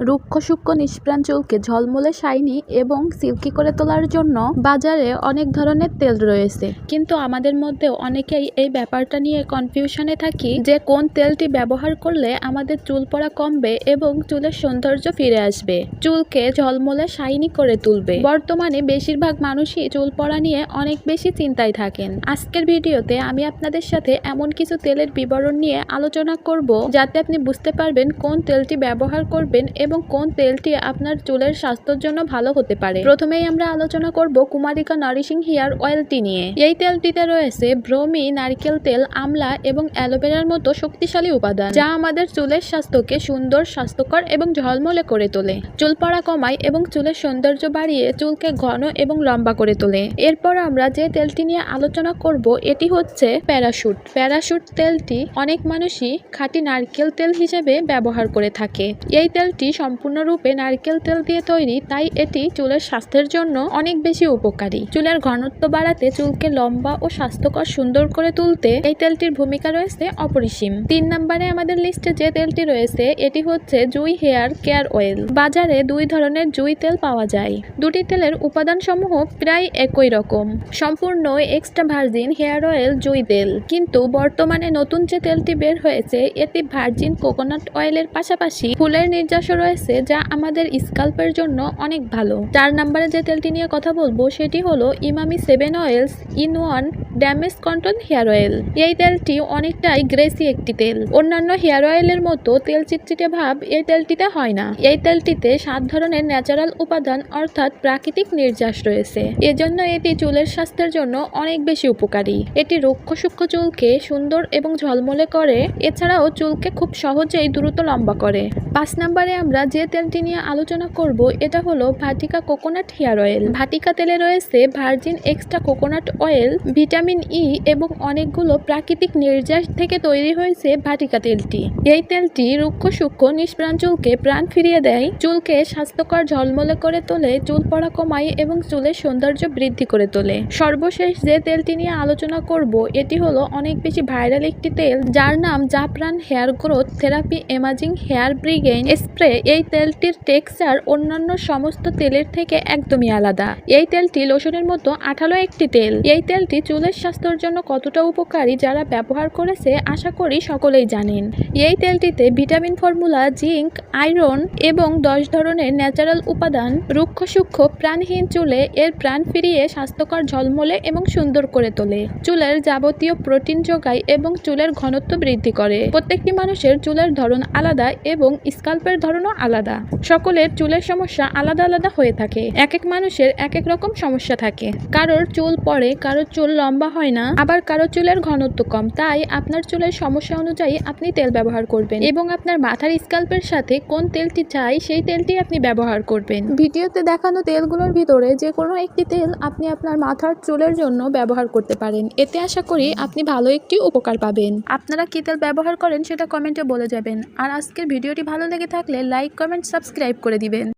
রুক্ষ সূক্ষ্ম নিষ্প্রাণ চুলকে ঝলমলে শাইনি এবং সিল্কি করে তোলার জন্য বাজারে অনেক ধরনের তেল রয়েছে। কিন্তু আমাদের মধ্যে অনেকেই এই ব্যাপারটা নিয়ে কনফিউশনে থাকি যে কোন তেলটি ব্যবহার করলে আমাদের চুল পড়া কমবে এবং চুলের সৌন্দর্য ফিরে আসবে। চুলকে ঝলমলে শাইনি করে তুলবে। বর্তমানে বেশিরভাগ মানুষই চুল পড়া নিয়ে অনেক বেশি চিন্তায় থাকেন। আজকের ভিডিওতে আমি আপনাদের সাথে এমন কিছু তেলের বিবরণ নিয়ে আলোচনা করব, যাতে আপনি বুঝতে পারবেন কোন তেলটি ব্যবহার করবেন এবং কোন তেলটি আপনার চুলের স্বাস্থ্যের জন্য ভালো হতে পারে। প্রথমেই আমরা আলোচনা করব কুমারিকা নারিশিং হেয়ার অয়েলটি নিয়ে। এই তেলটিতে রয়েছে ব্রোমি নারকেল তেল, আমলা এবং অ্যালোভেরার মতো শক্তিশালী উপাদান, যা আমাদের চুলের স্বাস্থ্যকে সুন্দর, স্বাস্থ্যকর এবং ঝলমলে করে তোলে। চুল পড়া কমায় এবং চুলের সৌন্দর্য বাড়িয়ে চুলকে ঘন এবং লম্বা করে তোলে। এরপর আমরা যে তেলটি নিয়ে আলোচনা করব, এটি হচ্ছে প্যারাশুট। প্যারাশুট তেলটি অনেক মানুষই খাঁটি নারকেল তেল হিসেবে ব্যবহার করে থাকে। এই তেলটি সম্পূর্ণরূপে নারকেল তেল দিয়ে তৈরি, তাই এটি চুলের স্বাস্থ্যের জন্য অনেক বেশি উপকারী। চুলের ঘনত্ব বাড়াতে চুলকে লম্বা ও স্বাস্থ্যকর সুন্দর করে তুলতে এই তেলটির ভূমিকা রয়েছে অপরিসীম। তিন নম্বরে আমাদের লিস্টে যে তেলটি রয়েছে, এটি হচ্ছে জুই হেয়ার কেয়ার অয়েল। বাজারে দুই ধরনের জুই তেল পাওয়া যায়। দুটি তেলের উপাদান সমূহ প্রায় একই রকম। সম্পূর্ণ এক্সট্রা ভার্জিন হেয়ার অয়েল জুই তেল। কিন্তু বর্তমানে নতুন যে তেলটি বের হয়েছে, এটি ভার্জিন কোকোনাট অয়েলের পাশাপাশি ফুলের নির্যাস রয়েছে যা আমাদের স্কাল্পের জন্য অনেক ভালো। চার নম্বরে যে তেলটি নিয়ে কথা বলব, সেটি হলো Emami seven oils in one damage control hair oil. এই তেলটি অনেকটাই গ্রেসি একটি তেল। অন্যান্য হেয়ার অয়েলের মতো তেল চিটচিটে ভাব এই তেলটিতে হয় না। এই তেলটিতে সাত ধরনের ন্যাচারাল উপাদান অর্থাৎ প্রাকৃতিক নির্যাস রয়েছে। এজন্য এটি চুলের স্বাস্থ্যের জন্য অনেক বেশি উপকারী। এটি রুক্ষ সূক্ষ্ম চুলকে সুন্দর এবং ঝলমলে করে। এছাড়াও চুলকে খুব সহজেই দ্রুত লম্বা করে। পাঁচ নম্বরে আমরা যে তেলটি নিয়ে আলোচনা করব, এটা হলো Vatika coconut hair oil. Vatika তেলে রয়েছে virgin extra coconut oil, vitamin E এবং অনেকগুলো প্রাকৃতিক নির্যাস থেকে তৈরি হয়েছে ভাটিকা তেলটি। এই তেলটি রুক্ষ, সূক্ষ্ম, নিষ্প্রাণ চুলকে প্রাণ ফিরিয়ে দেয়, চুলকে স্বাস্থ্যকর ঝলমলে করে তোলে, চুল পড়া কমায় এবং চুলের সৌন্দর্য বৃদ্ধি করে তোলে। সর্বশেষ যে তেলটি নিয়ে আলোচনা করব, এটি হলো অনেক বেশি ভাইরাল একটি তেল, যার নাম জাফরান hair growth therapy amazing hair ব্রিগেন spray এই তেলটির টেক্সচার অন্যান্য সমস্ত তেলের থেকে একদমই আলাদা। এই তেলটি লোশনের মতো আঠালো একটি তেল। এই তেলটি চুলের স্বাস্থ্যের জন্য কতটা উপকারী যারা ব্যবহার করেছে আশা করি সকলেই জানেন। এই তেলটিতে ভিটামিন, ফর্মুলা, জিঙ্ক, আয়রন এবং দশ ধরনের ন্যাচারাল উপাদান, রুক্ষ, সূক্ষ্ম প্রাণহীন চুলে এর প্রাণ ফিরিয়ে স্বাস্থ্যকর ঝলমলে এবং সুন্দর করে তোলে। চুলের যাবতীয় প্রোটিন যোগায় এবং চুলের ঘনত্ব বৃদ্ধি করে। প্রত্যেকটি মানুষের চুলের ধরন আলাদা এবং স্কাল্পের ধরনও আলাদা। সকলের চুলের সমস্যা আলাদা আলাদা হয়ে থাকে। এক এক মানুষের এক এক রকম সমস্যা থাকে। কারোর চুল পড়ে কারোর চুল লম্বা হয় না আবার কারোর চুলের ঘনত্ব কম। তাই আপনার চুলের সমস্যা অনুযায়ী আপনি তেল ব্যবহার করবেন এবং আপনার মাথার স্কাল্পের সাথে কোন তেলটি চাই সেই তেলটি আপনি ব্যবহার করবেন। ভিডিওতে দেখানো তেলগুলোর ভিতরে যে কোনো একটি তেল আপনি আপনার মাথার চুলের জন্য ব্যবহার করতে পারেন। এতে আশা করি আপনি ভালো একটি উপকার পাবেন। আপনারা কি তেল ব্যবহার করেন সেটা কমেন্টে বলে যাবেন। আর আজকের ভিডিওটি ভালো লেগে থাকলে লাইক কমেন্ট সাবস্ক্রাইব করে দিবেন।